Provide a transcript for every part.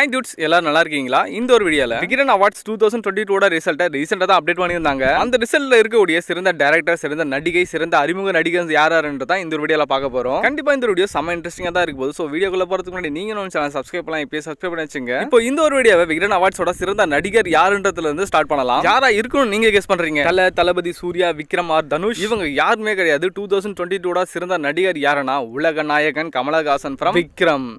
ஐ dudes எல்லாரும் நல்லா இருக்கீங்களா? இந்த ஒரு வீடியோல விகிரன் அவார்ட்ஸ் டூ தௌசண்ட் டுவெண்ட்டி டூட ரிசல்ட்டை ரீசெண்டாக தான் அப்டேட் பண்ணியிருந்தாங்க. அந்த ரிசல்ட்ல இருக்கக்கூடிய சிறந்த டேரக்டர் சிறந்த நடிகை சிறந்த அறிமுக நடிகர் யார் யாருன்றது தான் இந்த வீடியோல பார்க்க போறோம். கண்டிப்பா இந்த வீடியோ செம்ம இன்ட்ரெஸ்டிங்காக தான் இருக்கும் ஸோ வீடியோக்குள்ள போறதுக்கு முன்னாடி நீங்க நம்ம சேனல் சப்ஸ்கிரைப் பண்ணலாம் இப்பயே சப்ஸ்கிரைப் பண்ணி வச்சுங்க. இப்போ இந்த ஒரு வீடியோவை விகிரன் அவார்ட்ஸோட சிறந்த நடிகர் யாருன்றதுல இருந்து ஸ்டார்ட் பண்ணலாம். யாரா இருக்கணும் நீங்க கெஸ் பண்றீங்க? தல தளபதி சூர்யா விக்ரம் ஆர் தனுஷ் இவங்க யாருமே கிடையாது. டூ தௌசண்ட் டுவெண்ட்டி டூட சிறந்த நடிகர் யாருன்னா உலக நாயகன் கமலஹாசன் ஃப்ரம் விக்ரம்.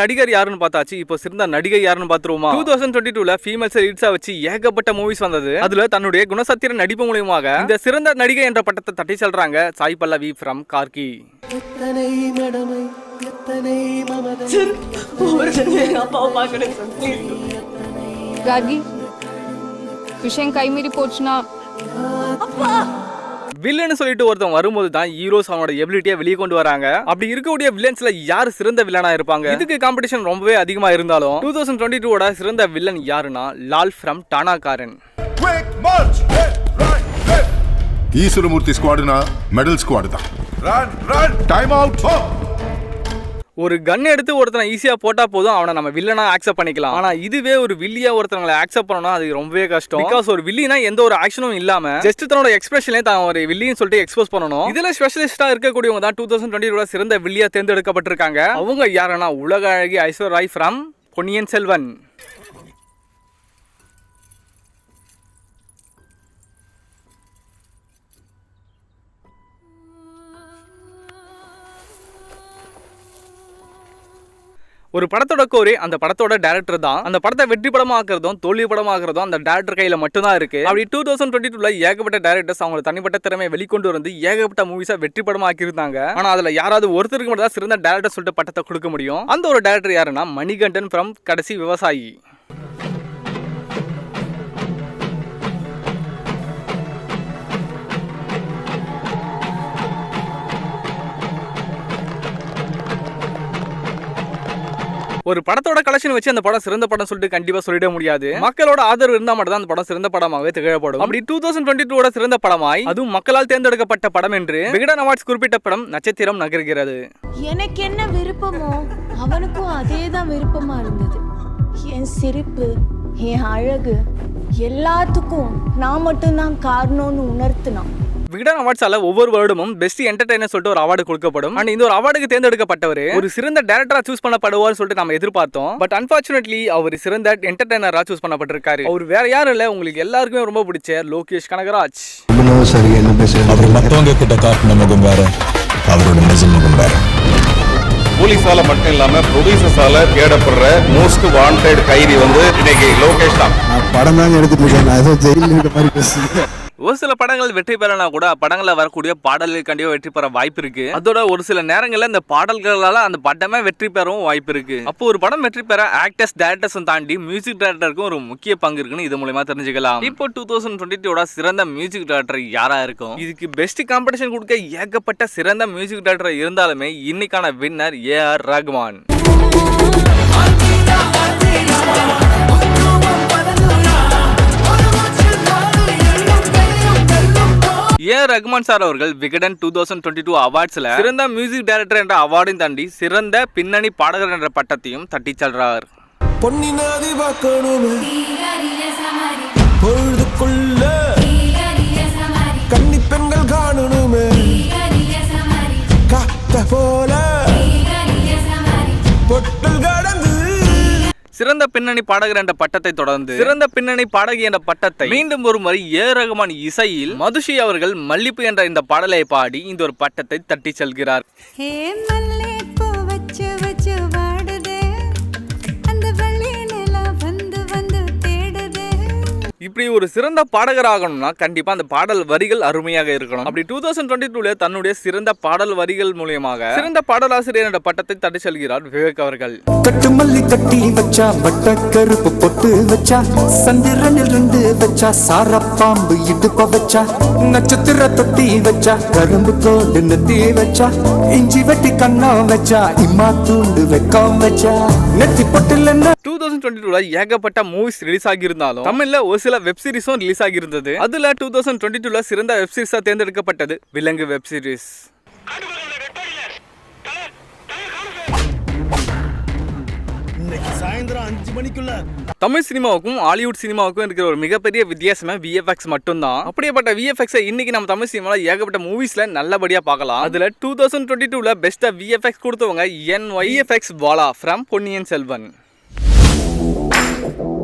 நடிகர் யாருன்னு பார்த்தாச்சு. இப்போ சிறந்த நடிகை யாருன்னு பார்த்துருவோமா? டூ தௌசண்ட் டுவெண்ட்டி டூல ஃபீமேல் ரீட்ஸா வச்சு ஏகப்பட்ட மூவிஸ் வந்தது. அதுல தன்னுடைய குணசத்திர நடிப்பு மூலியமாக இந்த சிறந்த நடிகை என்ற பட்டத்தை தட்டி செல்றாங்க சாய் பல்லவி ஃப்ரம் கார்கி. கார்கி விஷயம் கைமீறி போச்சுன்னா? வில்லன்னு சொல்லிட்டு ஒருத்தன் வரும்போது தான் ஹீரோஸ் அவனோட எபிலிட்டியை வெளியே கொண்டு வராங்க. அப்படி இருக்கக்கூடிய வில்லன்ஸ்ல யார் சிறந்த வில்லனா இருப்பாங்க? இதுக்கு காம்படிஷன் ரொம்பவே அதிகமா இருந்தாலும் டூ தௌசண்ட் டுவெண்ட்டி டூவோட சிறந்த வில்லன் யாருன்னா லால் ஃப்ரம் டானாக்காரன் ஈஸ்வரமூர்த்தி ஸ்குவாடுனா மெடல் ஸ்குவாடு தான். டைம் அவுட் ஒரு கன் எடுத்து ஒருத்தனை ஈஸியாக போட்டால் போதும் அவனை நம்ம வில்லனாக ஆக்செப்ட் பண்ணிக்கலாம். ஆனால் இதுவே ஒரு வில்லியா ஒருத்தவங்களை ஆக்செப்ட் பண்ணணும் அது ரொம்பவே கஷ்டம். பிகாஸ் ஒரு வில்லினா எந்த ஒரு ஆக்ஷனும் இல்லாமல் ஜஸ்ட் தன்னோட எக்ஸ்பிரஷனே தான் ஒரு வில்லின்னு சொல்லிட்டு எக்ஸ்போஸ் பண்ணணும். இதில் ஸ்பெஷலிஸ்ட்டாக இருக்கக்கூடியவங்க தான் டூ தௌசண்ட் டுவெண்ட்டி சிறந்த வில்லியாக தேர்ந்தெடுக்கப்பட்டிருக்காங்க. அவங்க யாருன்னா உலக அழகி ஐஸ்வர் ராய் ஃப்ரம் பொன்னியின் செல்வன். ஒரு படத்தோட கோரி அந்த படத்தோட டேரக்டர் தான். அந்த படத்தை வெற்றி படமாக்குறதும் தோல்வி படமாக்குறதும் அந்த டேரக்டர் கையில மட்டும்தான் இருக்கு. அப்படி டூ தௌசண்ட் டுவெண்ட்டி டூல ஏகப்பட்ட டேரக்டர்ஸ் அவங்க தனிப்பட்ட திறமையை வெளிக்கொண்டு வந்து ஏகப்பட்ட மூவிஸா வெற்றி படமாக்கியிருந்தாங்க. ஆனால் ஆனா அதுல யாராவது ஒருத்தருக்கு மட்டும் தான் சிறந்த டேரக்டர் சொல்லிட்டு பட்டத்தை கொடுக்க முடியும். அந்த ஒரு டேரக்டர் யாருன்னா மணிகண்டன் ஃப்ரம் கடைசி விவசாயி. ஒரு படத்தோட கலெக்ஷன் வச்சு அந்த படம் சிறந்த படம் சொல்லிட்டு கண்டிப்பா சொல்லிட முடியாது. மக்களோட ஆதரவு இருந்தா மட்டும் தான் அந்த படம் சிறந்த படமாகவே திகழப்படும். அப்படி டூ தௌசண்ட் டுவெண்ட்டி டூட சிறந்த படமாய் அதுவும் மக்களால் தேர்ந்தெடுக்கப்பட்ட படம் என்று விகடன் அவார்ட்ஸ் குறிப்பிட்ட படம் நட்சத்திரம் நகர்கிறது. எனக்கு என்ன விருப்பமோ அவனுக்கும் அதே தான் விருப்பமா இருந்தது. என் சிரிப்பு என் அழகு எல்லாத்துக்கும் நான் மட்டும்தான் காரணம்னு உணர்த்தினான் விகடன் அவார்ட்ஸால ஒவ்வொரு வருடமும் பெஸ்ட் என்டர்டைனர் சொல்லிட்டு ஒரு அவார்டு கொடுக்கப்படும். அண்ட் இந்த ஒரு அவார்டுக்கு தேர்ந்தெடுக்கப்பட்டவர் ஒரு சிறந்த டேரக்டரா சூஸ் பண்ணப்படுவார் சொல்லிட்டு நம்ம எதிர்பார்த்தோம். பட் அன்பார்ச்சுனேட்லி அவர் சிறந்த என்டர்டைனரா சூஸ் பண்ணப்பட்டிருக்காரு. அவர் வேற யாரும் இல்ல. உங்களுக்கு எல்லாருக்குமே ரொம்ப பிடிச்ச லோகேஷ் கனகராஜ். அவர் மத்தவங்க கிட்ட காட்டின முகம் வேற. அவரோட நிஜ முகம் வேற. போலீஸால மட்டும் இல்லாம ப்ரொடியூசர்ஸால தேடப்படுற மோஸ்ட் வாண்டட் கைதி வந்து இன்னைக்கு லோகேஷ் தான். நான் படம் தாங்க எடுத்துட்டு இருக்கேன். நான் ஏதோ ஜெயிலில் மாதிரி பேசுறேன் ஒரு சில படங்கள் வெற்றி பெறனா கூட படங்களில் வரக்கூடிய பாடல்கள் கண்டிப்பாக வெற்றி பெற வாய்ப்பு இருக்கு. அதோட ஒரு சில நேரங்களில் இந்த பாடல்களால் அந்த படமே வெற்றி பெறவும் வாய்ப்பு இருக்கு. அப்போ ஒரு படம் வெற்றி பெற ஆக்டர்ஸ் டேரக்டர்ஸும் தாண்டி மியூசிக் டேரக்டருக்கும் ஒரு முக்கிய பங்கு இருக்குன்னு இது மூலமா தெரிஞ்சுக்கலாம். இப்போ டூ தௌசண்ட் டுவெண்ட்டி சிறந்த மியூசிக் டேரக்டர் யாரா இருக்கும்? இதுக்கு பெஸ்ட் காம்படிஷன் கொடுக்க ஏகப்பட்ட சிறந்த மியூசிக் டேரக்டர் இருந்தாலுமே இன்னைக்கான winner A R Rahman A. Rahman sir அவர்கள் Vikatan two thousand twenty two அவார்ட்ஸ்ல சிறந்த மியூசிக் டைரக்டர் என்ற அவார்டையும் தாண்டி சிறந்த பின்னணி பாடகர் என்ற பட்டத்தையும் தட்டி செல்றார். பொன்னினாதி பார்க்கணுமே பொழுதுக்குள்ள சிறந்த பின்னணி பாடகர் என்ற பட்டத்தை தொடர்ந்து சிறந்த பின்னணி பாடகி என்ற பட்டத்தை மீண்டும் ஒரு முறை ஏ. ரகுமான் இசையில் மதுஷி அவர்கள் மல்லிப்பு என்ற இந்த பாடலை பாடி இந்த ஒரு பட்டத்தை தட்டி செல்கிறார். இப்படி ஒரு சிறந்த பாடகர் ஆகணும்னா கண்டிப்பா அந்த பாடல் வரிகள் அருமையாக இருக்கணும். அப்படி டூ தௌசண்ட் டுவெண்ட்டி டூல தன்னுடைய சிறந்த பாடல் வரிகள் மூலியமாக சிறந்த பாடலாசிரியர் என்ற பட்டத்தை தட்டி செல்கிறார் விவேக் அவர்கள். கட்டு மல்லி கட்டி வச்சா வட்ட கருப்பு பொட்டு வச்சா சந்திரனில் இருந்து வச்சா சார பாம்பு இடுப்ப வச்சா நட்சத்திர தொட்டி வச்சா கரும்பு தோண்டு நெத்தி வச்சா இஞ்சி வெட்டி கண்ணம் வச்சா இம்மா தூண்டு வெக்கம் வச்சா நெத்தி பொட்டில் என்ன? டூ தௌசண்ட் டுவெண்ட்டி டூல ஏகப்பட்ட மூவிஸ் ரிலீஸ் ஆகியிருந்தாலும் தமிழ்ல ஒரு சில வெப் சீரிஸும் ரிலீஸ் ஆகியிருந்தது. அதுல டூ தௌசண்ட் டுவெண்ட்டி டூல சிறந்த வெப் சீரிஸா தேர்ந்தெடுக்கப்பட்டது விலங்கு வெப் சீரிஸ் சாயந்தரம் அஞ்சு மணிக்குள்ள. தமிழ் சினிமாவுக்கும் ஹாலிவுட் சினிமாவுக்கும் இருக்கிற ஒரு மிகப்பெரிய வித்தியாசமே விஎஃப்எக்ஸ் மட்டும்தான். அப்படியேப்பட்ட விஎஃப்எக்ஸை இன்னைக்கு நம்ம தமிழ் சினிமாவில் ஏகப்பட்ட மூவிஸ்ல நல்லபடியா பார்க்கலாம். அதுல டூ தௌசண்ட் டுவெண்ட்டி டூல பெஸ்டா விஎஃப்எக்ஸ் கொடுத்தவங்க N YFX Bala from Ponniyin Selvan. Thank.